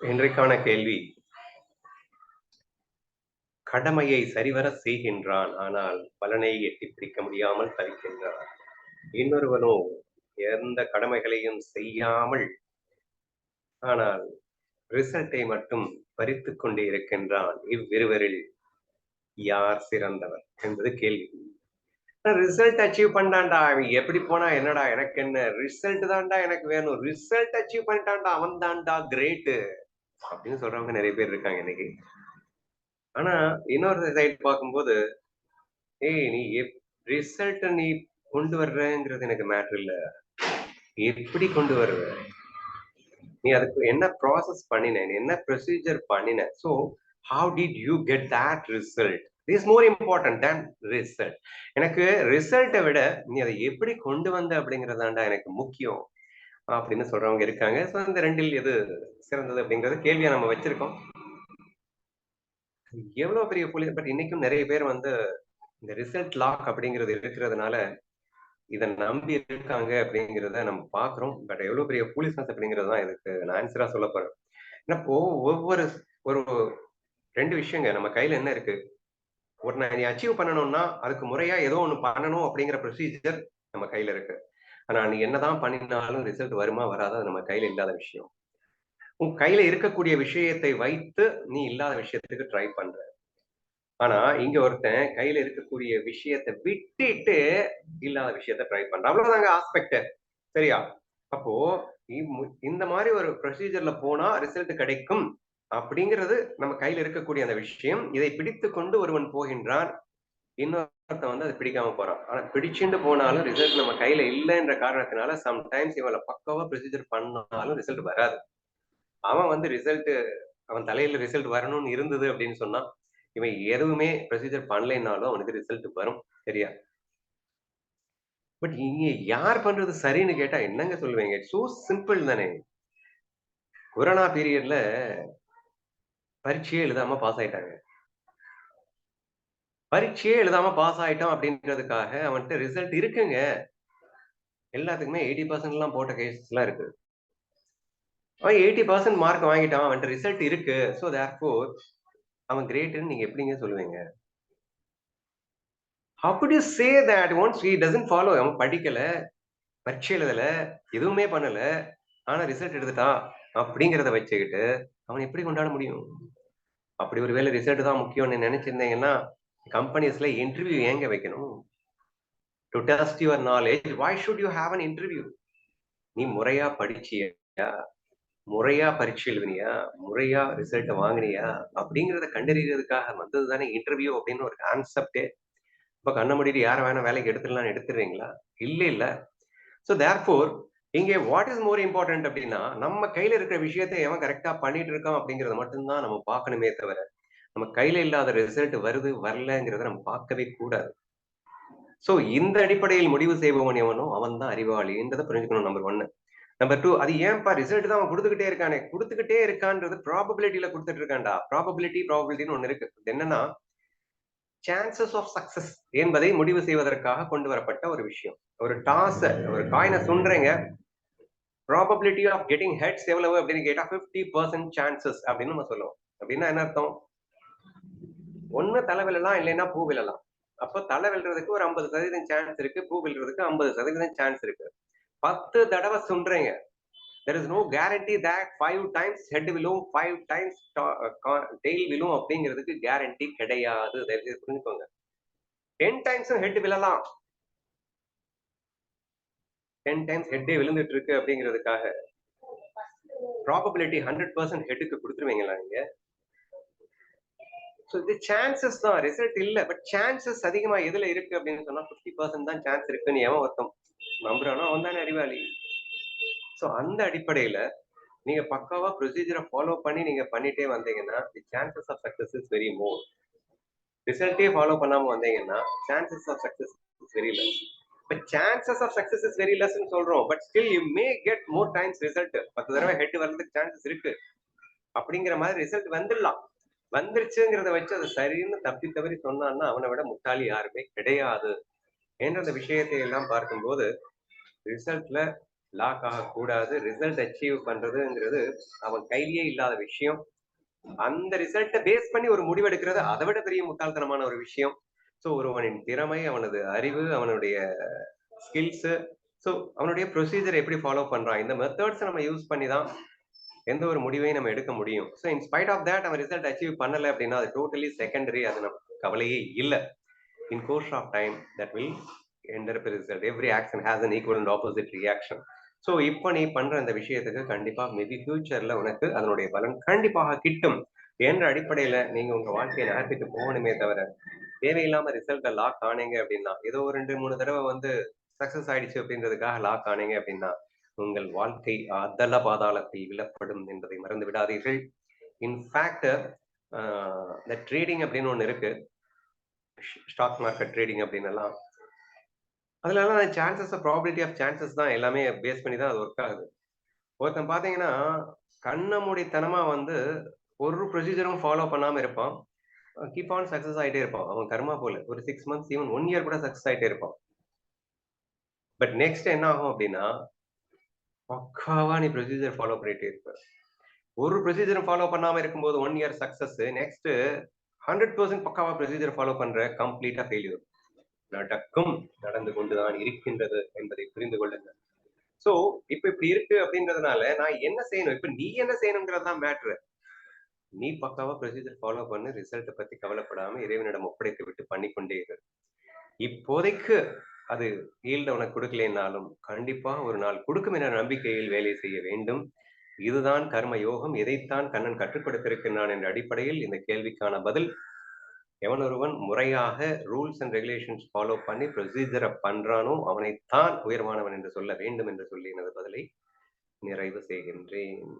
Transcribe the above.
இன்றைக்கான கேள்வி. கடமையை சரிவர செய்கின்றான் ஆனால் பலனை எட்டி பிடிக்க முடியாமல் தவிக்கின்றான். இன்னொருவனோ எந்த கடமைகளையும் செய்யாமல் ஆனால் ரிசல்ட்டை மட்டும் பறித்துக் கொண்டே இருக்கின்றான். இவ்விருவரில் யார் சிறந்தவர் என்பது கேள்வி. ரிசல்ட் அச்சீவ் பண்ணான்டா அவன் எப்படி போனா என்னடா எனக்கு என்ன ரிசல்ட் தான்டா எனக்கு வேணும். ரிசல்ட் அச்சீவ் பண்ணிட்டான்டா அவன் தான்டா கிரேட்டு அப்படின்னு சொல்றவங்க நிறைய பேர் இருக்காங்க இன்னைக்கு. ஆனா இன்னொரு சைடு பார்க்கும்போது ஏய் நீ ரிசல்ட் நீ கொண்டு வர்றங்கிறது எனக்கு மேட்ரு இல்ல. எப்படி கொண்டு வர்ற? நீ அதுக்கு என்ன ப்ராசஸ் பண்ணின? நீ என்ன ப்ரொசீஜர் பண்ணின? So how did you get that result is more important than result எனக்கு ரிசல்ட்டை விட நீ அதை எப்படி கொண்டு வந்த அப்படிங்கறதாண்டா எனக்கு முக்கியம். அப்படின்னு சொல்றவங்க இருக்காங்க. ஸோ இந்த ரெண்டில் எது சிறந்தது அப்படிங்கறது கேள்வியா நம்ம வச்சிருக்கோம். எவ்வளவு பெரிய புலி பட் இன்னைக்கும் நிறைய பேர் வந்து இந்த ரிசல்ட் லாக் அப்படிங்கிறது இருக்கிறதுனால இதை நம்பி இருக்காங்க அப்படிங்கிறத நம்ம பாக்குறோம் பட் எவ்வளவு பெரிய போலீஸ்னஸ் அப்படிங்கிறது தான் இதுக்கு நான் ஆன்சரா சொல்ல போறேன். இப்போ ஒவ்வொரு ஒரு ரெண்டு விஷயங்க. நம்ம கையில என்ன இருக்கு? ஒரு நீ அச்சீவ் பண்ணணும்னா அதுக்கு முறையா ஏதோ ஒன்று பண்ணணும் அப்படிங்கிற ப்ரொசீஜர் நம்ம கையில இருக்கு. ஆனா நீ என்னதான் பண்ணினாலும் ரிசல்ட் வருமா வராதா? அது நம்ம கையில இல்லாத விஷயம். உன் கையில இருக்கக்கூடிய விஷயத்தை வைத்து நீ இல்லாத விஷயத்துக்கு ட்ரை பண்ற. ஆனா இங்க ஒருத்தன் கையில இருக்கக்கூடிய விஷயத்தை விட்டுட்டு இல்லாத விஷயத்த ட்ரை பண்ற அவ்வளவுதாங்க ஆஸ்பெக்ட் சரியா? அப்போ இந்த மாதிரி ஒரு ப்ரொசீஜர்ல போனா ரிசல்ட் கிடைக்கும் அப்படிங்கிறது நம்ம கையில இருக்கக்கூடிய அந்த விஷயம். இதை பிடித்து கொண்டு ஒருவன் போகின்றான். இன்னொருத்தன் வந்து அதை பிடிக்காம போறான் ஆனா பிடிச்சுட்டு போனாலும் ரிசல்ட் நம்ம கையில இல்லைன்ற காரணத்தினால சம்டைம்ஸ் இவளை பக்கவா ப்ரொசீஜர் பண்ணாலும் ரிசல்ட் வராது. அவன் வந்து ரிசல்ட் அவன் தலையில ரிசல்ட் வரணும்னு இருந்தது அப்படின்னு சொன்னா இவன் எதுவுமே ப்ரொசீஜர் பண்ணலைனாலும் அவனுக்கு ரிசல்ட் வரும். சரியா? பட் இங்க யார் பண்றது சரின்னு கேட்டா என்னங்க சொல்லுவீங்க? சோ சிம்பிள் தானே. கொரோனா பீரியட்ல பரீட்சையே எழுதாம பாஸ் ஆயிட்டாங்க. பரீட்சையே எழுதாம பாஸ் ஆயிட்டான் அப்படின்றதுக்காக அவன்கிட்ட ரிசல்ட் இருக்குங்க. எல்லாத்துக்குமே எயிட்டி பர்சன்ட் எல்லாம் போட்ட கேஸ் எல்லாம் இருக்கு. அவன் எயிட்டி பர்சன்ட் மார்க் வாங்கிட்டான் அவன்கிட்ட ரிசல்ட் இருக்கு. ஸோ தேர்ஃபோர் அவன் கிரேட்டுன்னு நீங்க எப்படிங்க சொல்லுவீங்க? அப்படி say that once he doesn't follow அவன் படிக்கல பரீட்சை எழுதல எதுவுமே பண்ணல ஆனா ரிசல்ட் எடுத்துட்டான் அப்படிங்கிறத வச்சுக்கிட்டு அவன் எப்படி கொண்டாட முடியும்? அப்படி ஒரு வேலை ரிசல்ட் தான் முக்கியம்னு நினைச்சிருந்தீங்கன்னா கம்பெனிஸ்ல இன்டர்வியூ ஏங்க வைக்கணும்? To test your knowledge why should you have an interview நீ முறையா படிச்சியா? முறையா பரீட்சை எழுதினியா? முறையா ரிசல்ட் வாங்கினியா? அப்படிங்கிறத கண்டறிகிறதுக்காக வந்தது தானே இன்டர்வியூ அப்படின்னு ஒரு கான்செப்டே இப்ப கண்ண முடிட்டு யாரை வேணா வேலைக்கு எடுத்துடலாம்னு எடுத்துடுறீங்களா? இல்ல இல்ல. ஸோ தேர்ஃபோர் இங்கே வாட் இஸ் மோர் இம்பார்ட்டன்ட் அப்படின்னா நம்ம கையில இருக்கிற விஷயத்த எவன் கரெக்டா பண்ணிட்டு இருக்கான் அப்படிங்கறத மட்டும்தான் நம்ம பார்க்கணுமே தவிர நம்ம கையில இல்லாத ரிசல்ட் வருது வரலங்கிறத நம்ம பார்க்கவே கூடாது. சோ இந்த அடிப்படையில் முடிவு செய்பவன் எவனோ அவன் தான் அறிவாளின்றதை புரிஞ்சுக்கணும் நம்பர் ஒன்னு நம்பர் டூ அது ஏன்பா ரிசல்ட் தான் அவன் கொடுத்துக்கிட்டே இருக்கானே? கொடுத்துக்கிட்டே இருக்கான்றது ப்ராபபிலிட்டியில கொடுத்துட்டு இருக்கான்டா. ப்ராபபிலிட்டி ப்ராபபிலிட்டின்னு ஒண்ணு இருக்கு. என்னன்னா சான்சஸ் ஆஃப் சக்சஸ் என்பதை முடிவு செய்வதற்காக கொண்டு வரப்பட்ட ஒரு விஷயம். ஒரு டாஸ் ஒரு காயினை சுன்றீங்க ப்ராபபிலிட்டி ஆஃப் கெட்டிங் ஹெட்ஸ் எவ்வளவு அப்படின்னு கேட்டா பிப்டி பர்சன்ட் சான்சஸ் அப்படின்னு நம்ம சொல்லுவோம். அப்படின்னா என்ன அர்த்தம்? ஒண்ணு தலை விழலாம் இல்லைன்னா பூ விழலாம். அப்போ தலை விழுறதுக்கு ஒரு ஐம்பது சதவீதம் சான்ஸ் இருக்கு பூ விழுறதுக்கு ஐம்பது சதவீதம் சான்ஸ் இருக்கு. பத்து தடவை சுன்றீங்க there is no guarantee that five times head விழும் ஃபைவ் டைம்ஸ் டெய்ல் விழும் அப்படிங்கிறதுக்கு கேரண்டி கிடையாது. புரிஞ்சுக்கோங்க. டென் டைம்ஸும் ஹெட் விழலாம். டென் டைம்ஸ் ஹெட்டே விழுந்துட்டு இருக்கு அப்படிங்கிறதுக்காக. ப்ராபபிலிட்டி ஹண்ட்ரட் பர்சன்ட் ஹெட்டுக்கு கொடுத்துருவீங்களா நீங்க ஸோ இது சான்சஸ் தான் ரிசல்ட் இல்லை. பட் சான்சஸ் அதிகமாக எதில் இருக்கு அப்படின்னு சொன்னால் ஃபிஃப்டி பர்சன்ட் தான் சான்ஸ் இருக்குன்னு எவன் ஒருத்தம் நம்புறானோ அவன் தானே அறிவாளி. ஸோ அந்த அடிப்படையில் நீங்கள் பக்காவாக ப்ரொசீஜரை ஃபாலோ பண்ணி நீங்கள் பண்ணிட்டே வந்தீங்கன்னா the chances of success is very more ரிசல்ட்டே follow பண்ணாமல் வந்தீங்கன்னா chances of success is very less இப்போ chances of success is very லெஸ்ன்னு சொல்கிறோம் but still you may get more times result பத்து தடவை ஹெட் வர்றதுக்கு சான்சஸ் இருக்கு. அப்படிங்கிற மாதிரி ரிசல்ட் வந்துடலாம். வந்துருச்சுங்கிறத வச்சு அது சரின்னு தப்பி தவறி சொன்னான்னா அவனை விட முட்டாளி யாருமே கிடையாது என்ற அந்த விஷயத்தை எல்லாம் பார்க்கும்போது ரிசல்ட்ல லாக் ஆகக்கூடாது. ரிசல்ட் அச்சீவ் பண்றதுங்கிறது அவன் கையிலேயே இல்லாத விஷயம். அந்த ரிசல்ட்டை பேஸ் பண்ணி ஒரு முடிவெடுக்கிறது அதை விட பெரிய முட்டாள்தனமான ஒரு விஷயம். ஸோ ஒருவனின் திறமை, அவனது அறிவு, அவனுடைய ஸ்கில்ஸு, ஸோ அவனுடைய ப்ரொசீஜர் எப்படி ஃபாலோ பண்றான். இந்த மெத்தட்ஸ நம்ம யூஸ் பண்ணி தான் எந்த ஒரு முடிவையும் நம்ம எடுக்க முடியும். So in spite of that அவன் ரிசல்ட் அச்சீவ் பண்ணல அப்படின்னா, அது டோட்டலி செகண்டரி. அது நமக்கு கவலையே இல்ல. In course of time that will end result. Every action has an equal and opposite reaction. So இப்போ நீ பண்ற இந்த விஷயத்துக்கு கண்டிப்பா மேபி ஃபியூச்சர்ல உனக்கு அதனுடைய பலன் கண்டிப்பாக கிட்டும். என்ற அடிப்படையில நீங்க உங்க வாழ்க்கையை நகர்த்திட்டு போகணுமே தவிர, தேவையில்லாம ரிசல்ட்டை லாக் ஆனீங்க அப்படின்னா, ஏதோ 2, 3 தடவ வந்து சக்சஸ் ஆயிடுச்சு அப்படின்றதுக்காக லாக் ஆனீங்க அப்படின்னா, உங்கள் வாழ்க்கை அதல பாதாளத்தில் விழப்படும் என்பதை மறந்து விடாதீர்கள். இன் ஃபேக்ட் இந்த ட்ரேடிங் அப்படின்னு ஒன்று இருக்கு. ஸ்டாக் மார்க்கெட் ட்ரேடிங் அப்படின்னு எல்லாம் அதுலலாம் சான்சஸ் ப்ராபிலிட்டி ஆஃப் சான்சஸ் தான் எல்லாமே பேஸ் பண்ணி தான் அது ஒர்க் ஆகுது. ஒருத்தன் பார்த்தீங்கன்னா, கண்ண மூடித்தனமா வந்து ஒரு ப்ரொசீஜரும் ஃபாலோ பண்ணாமல் இருப்பான். கீப் ஆன் சக்ஸஸ் ஆயிட்டே இருப்பான். அவன் கர்மா போல. ஒரு six months even one year கூட சக்ஸஸ் ஆகிட்டே இருப்பான். பட் நெக்ஸ்ட் என்ன ஆகும் அப்படின்னா, பக்காவா நீ ப்ரொசீஜர் ஃபாலோ பண்ணிட்டு இருப்ப. ஒரு ப்ரொசீஜர் ஃபாலோ பண்ணாம இருக்கும்போது ஒன் இயர் சக்சஸ். நெக்ஸ்ட் 100% பக்காவா ப்ரொசீஜர் ஃபாலோ பண்ற கம்ப்ளீட்டா ஃபெயிலியூர் நடக்கும், நடந்து கொண்டு தான் இருக்கின்றது என்பதை புரிந்து கொள்ளுங்க ஸோ இப்ப இப்படி இருக்கு அப்படின்றதுனால நான் என்ன செய்யணும்? இப்ப நீ என்ன செய்யணுங்கிறது தான் மேட்டரு. நீ பக்காவா ப்ரொசீஜர் ஃபாலோ பண்ணு. ரிசல்ட்டை பத்தி கவலைப்படாம இறைவனிடம் ஒப்படைத்து விட்டு பண்ணிக்கொண்டே இரு. இப்போதைக்கு அது ஈல்டு அவனை கொடுக்கலைனாலும் கண்டிப்பா ஒரு நாள் கொடுக்கும் என்ற நம்பிக்கையில் வேலை செய்ய வேண்டும். இதுதான் கர்ம யோகம். இதைத்தான் கண்ணன் கற்றுக் கொடுத்திருக்கின்றான் என்ற அடிப்படையில் இந்த கேள்விக்கான பதில், எவன் ஒருவன் முறையாக ரூல்ஸ் அண்ட் ரெகுலேஷன்ஸ் ஃபாலோ பண்ணி ப்ரொசீஜரை பண்றானோ, அவனைத்தான் உயர்வானவன் என்று சொல்ல வேண்டும் என்று சொல்லி எனது பதிலை நிறைவு செய்கின்றேன்.